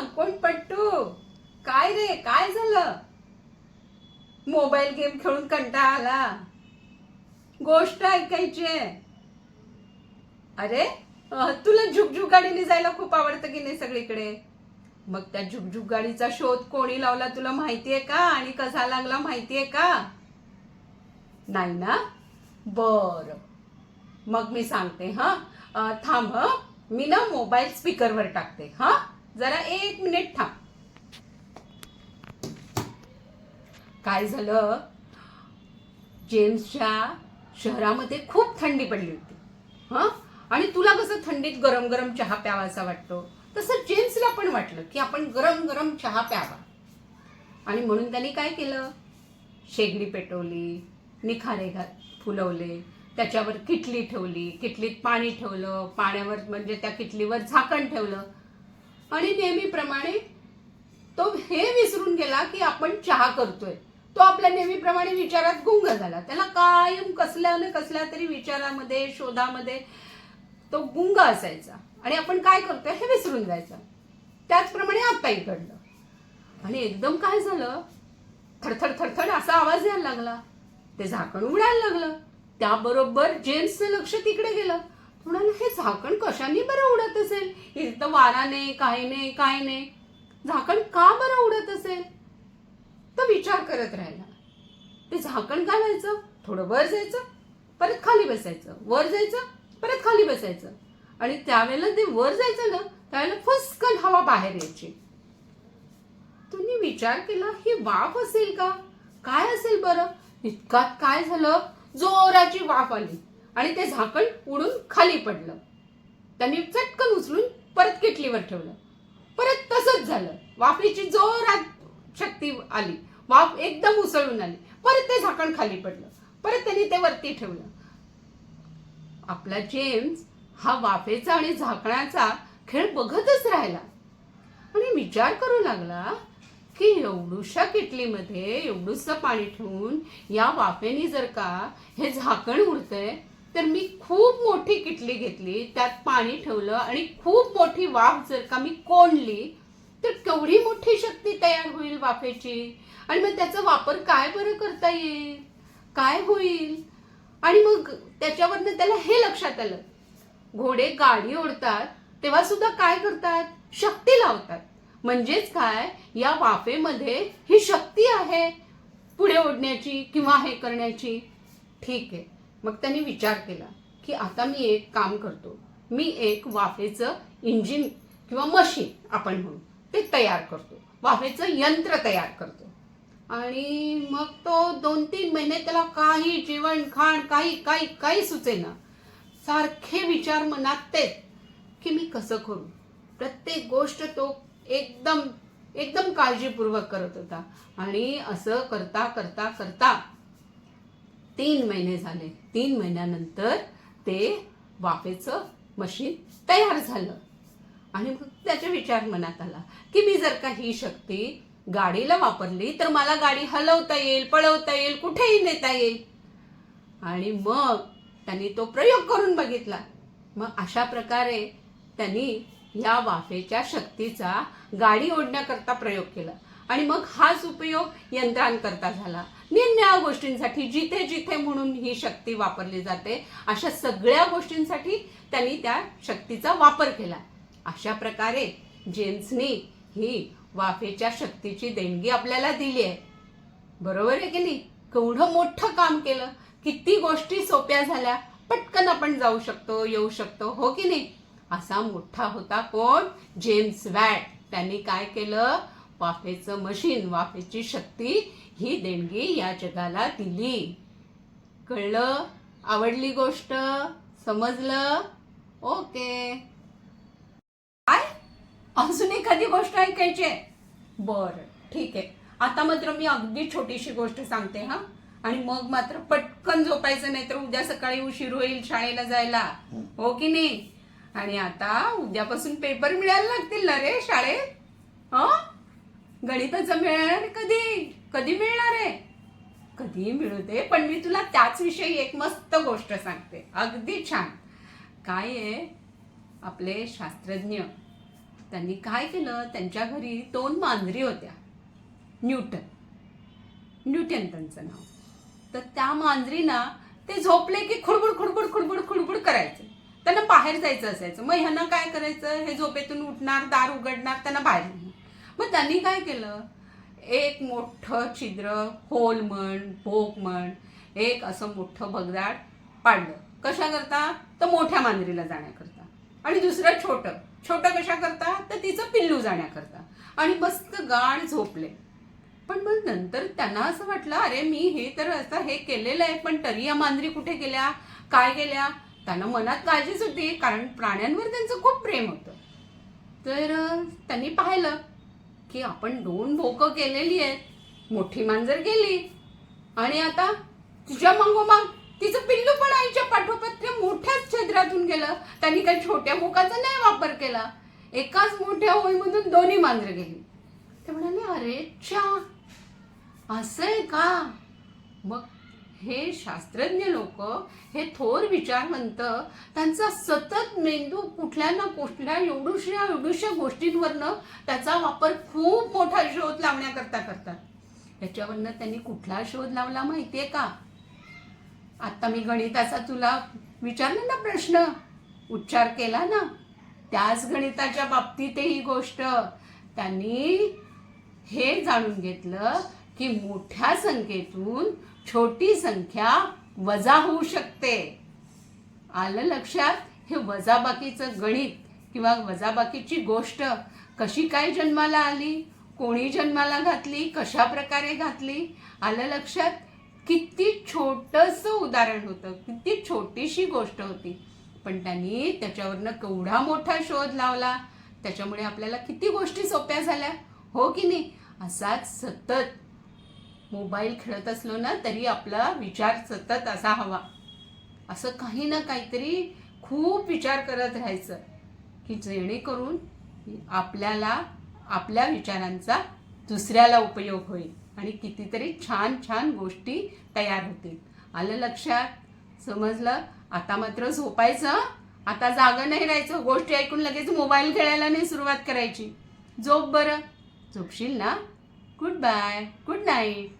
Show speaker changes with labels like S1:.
S1: कोण पट्टू काय रे काय झालं? मोबाईल गेम खेळून कंटाळा आला. गोष्ट ऐकायची आहे. अरे तुला झुकझुक गाडीने जायला खूप आवडतं की नाही सगळीकडे? मग त्या झुकझुक गाडीचा शोध कोणी लावला तुला माहितीये का? आणि कसा लागला माहितीये का? नाही ना? बर. मग मी सांगते हा. थांब मी ना मोबाईल स्पीकरवर टाकते हा. जरा एक मिनिट थांब. काय झालं? जेम्सच्या शहरामध्ये खूप थंडी पडली होती. हा? आणि तुला कसं थंडीत गरम गरम चहा प्यावासा वाटतो? तसं जेम्सला पण वाटलं की आपण गरम गरम चहा प्यावा. आणि म्हणून त्यांनी काय केलं? शेगडी पेटवली निखारे घात फुलवले त्याच्यावर किटली ठेवली किटलीत पाणी ठेवलं पाण्यावर म्हणजे त्या किटलीवर झाकण ठेवलं. आणि नेहमीप्रमाणे तो हे विसरून गेला की आपण चहा करतोय. तो आपल्या नेहमीप्रमाणे विचारात गुंग झाला. त्याला कायम कसल्या न कसल्या तरी विचारामध्ये शोधामध्ये तो गुंग असायचा. आणि आपण काय करतोय हे विसरून जायचं. त्याचप्रमाणे आत्ताही घडलं. आणि एकदम काय झालं? थरथर थरथर असा आवाज यायला लागला. ते झाकण उडायला लागलं. त्याबरोबर जेम्सचं लक्ष तिकडे गेलं. म्हणाला हे झाकण कशाने बरं उडत असेल? इथं वारा नाही काही नाही काय नाही. झाकण का बरं उडत असेल? तर विचार करत राहिला. ते झाकण घालायचं थोडं वर जायचं परत खाली बसायचं. वर जायचं परत खाली बसायचं. आणि त्यावेळेला ते वर जायचं ना त्यावेळेला फसकन हवा बाहेर यायची. तुम्ही विचार केला ही वाफ असेल का? काय असेल बरं? इतकात काय झालं? जोराची वाफ आली. आणि ते झाकण उडून खाली पडलं. त्यांनी चटकन उचलून परत किटलीवर ठेवलं. परत तसंच झालं. वाफेची जोरात शक्ती आली. वाफ एकदम उसळून आली. परत ते झाकण खाली पडलं. परत त्यांनी ते वरती ठेवलं. आपला जेम्स हा वाफेचा आणि झाकणाचा खेळ बघतच राहिला. आणि विचार करू लागला की एवढूशा किटलीमध्ये एवढूसं पाणी ठेवून या वाफेनी जर का हे झाकण उडतंय तर मी खूप मोठी किटली घेतली त्यात पाणी ठेवलं आणि खूप मोठी वाफ जर का मी कोंडली तर केवढी मोठी शक्ती तयार होईल वाफेची? आणि मग त्याचा वापर काय बरं करता येईल? काय होईल? आणि मग त्याच्यावरनं त्याला हे लक्षात आलं. घोडे गाडी ओढतात तेव्हा सुद्धा काय करतात? शक्ती लावतात. म्हणजेच काय? या वाफेमध्ये ही शक्ती आहे पुढे ओढण्याची किंवा हे करण्याची. ठीक आहे. मग त्यांनी विचार केला की आता मी एक काम करतो. मी एक वाफेचं इंजिन किंवा मशीन आपण म्हणू ते तयार करतो. वाफेचं यंत्र तयार करतो. आणि मग तो दोन तीन महिने त्याला काही जेवण खाण काही काही काही सुचेना. सारखे विचार मनात तेच की मी कसं करू? प्रत्येक गोष्ट तो एकदम एकदम काळजीपूर्वक करत होता. आणि असं करता करता करता तीन महिने झाले. तीन महिन्यानंतर ते वाफेचं मशीन तयार झालं. आणि मग त्याचा विचार मनात आला की मी जर का ही शक्ती गाडीला वापरली तर मला गाडी हलवता येईल पळवता येईल कुठेही नेता येईल. आणि मग त्यांनी तो प्रयोग करून बघितला. मग अशा प्रकारे त्यांनी या वाफेच्या शक्तीचा गाडी ओढण्याकरता प्रयोग केला. आणि मग हाच उपयोग यंत्रांकरता झाला. निरनिळ्या गोष्टींसाठी जिथे जिथे म्हणून ही शक्ती वापरली जाते अशा सगळ्या गोष्टींसाठी त्यांनी त्या शक्तीचा वापर केला. अशा प्रकारे जेम्सनी ही वाफेच्या शक्तीची देणगी आपल्याला दिली आहे. बरोबर आहे की नाही? केवढं मोठं काम केलं. किती गोष्टी सोप्या झाल्या. पटकन आपण जाऊ शकतो येऊ शकतो हो की नाही? असा मोठा होता कोण? James Watt. त्यांनी काय केलं? वाफेचं मशीन वाफेची शक्ती ही देणगी या जगाला दिली. कळलं? आवडली गोष्ट? समजलं? ओके. काय? अजून एखादी गोष्ट ऐकायची आहे? बरं ठीक आहे. आता मात्र मी अगदी छोटीशी गोष्ट सांगते हा. आणि मग मात्र पटकन झोपायचं नाही तर उद्या सकाळी उशीर होईल शाळेला जायला. हो की नाही? आणि आता उद्यापासून पेपर मिळायला लागतील ना रे शाळेत? गणिताचं मिळणार कधी? कधी मिळणार आहे? कधी मिळू पण मी तुला त्याच विषयी एक मस्त गोष्ट सांगते. अगदी छान. काय आहे? आपले शास्त्रज्ञ त्यांनी काय केलं? त्यांच्या घरी दोन मांजरी होत्या. न्यूटन. न्यूटन त्यांचं नाव. तर त्या मांजरीना ते झोपले की खुडबुड खुडबुड खुडबुड खुडबुड करायचे. त्यांना बाहेर जायचं असायचं. मग ह्यांना काय करायचं? हे झोपेतून उठणार दार उघडणार त्यांना बाहेर मग त्यांनी काय केलं? एक मोठं छिद्र होल म्हण भोक म्हण एक असं मोठं भगदाड पाडलं. कशा करता? तर मोठ्या मांजरीला जाण्याकरता. आणि दुसरं छोटं. छोटं कशा करता? तर तिचं पिल्लू जाण्याकरता. आणि मस्त गाण झोपले. पण मग नंतर त्यांना असं वाटलं अरे मी हे तर असं हे केलेलं आहे पण तरी या मांजरी कुठे गेल्या? काय गेल्या? त्यांना मनात काळजीच होती कारण प्राण्यांवर त्यांचं खूप प्रेम होतं. तर त्यांनी पाहिलं. की आपण दोन भोकं केलेली आहेत. मोठी मांजर गेली आणि आता तिच्या मागोमाग तिचं पिल्लू पण आईच्या पाठोपाठ त्या मोठ्याच छिद्रातून गेलं. त्यांनी काही छोट्या भोकाचा नाही वापर केला. एकाच मोठ्या होईमधून दोन्ही मांजर गेली. ते म्हणाले अरे चा असं आहे का? मग हे शास्त्रज्ञ लोक हे थोर विचारवंत त्यांचा सतत मेंदू कुठल्या ना कुठल्या एवढूशा एवढूशा गोष्टींवरनं त्याचा वापर खूप मोठा शोध लावण्याकरता करतात. याच्यावरनं त्यांनी कुठला शोध लावला माहितीये का? आता मी गणिताचा तुला विचारला ना प्रश्न? उच्चार केला ना? त्याच गणिताच्या बाबतीत ही गोष्ट. त्यांनी हे जाणून घेतलं की मोठ्या संख्येतून छोटी संख्या वजा होऊ शकते. आलं लक्षात? हे वजाबाकीचं गणित किंवा वजाबाकीची गोष्ट कशी काय जन्माला आली? कोणी जन्माला घातली? कशा प्रकारे घातली? आलं लक्षात? किती छोटंसं उदाहरण होतं. किती छोटीशी गोष्ट होती. पण त्यांनी त्याच्यावरनं केवढा मोठा शोध लावला. त्याच्यामुळे आपल्याला किती गोष्टी सोप्या झाल्या. हो की नाही? असाच सतत मोबाईल खेळत असलो ना तरी आपला विचार सतत असा हवा. असं काही ना काहीतरी खूप विचार करत राहायचं की जेणेकरून आपल्याला आपल्या विचारांचा दुसऱ्याला उपयोग होईल आणि कितीतरी छान छान गोष्टी तयार होतील. आलं लक्षात? समजलं? आता मात्र झोपायचं आता जागं नाही राहायचं. गोष्टी ऐकून लगेच मोबाईल खेळायला नाही सुरुवात करायची. झोप बरं. झोपशील ना? Good bye good night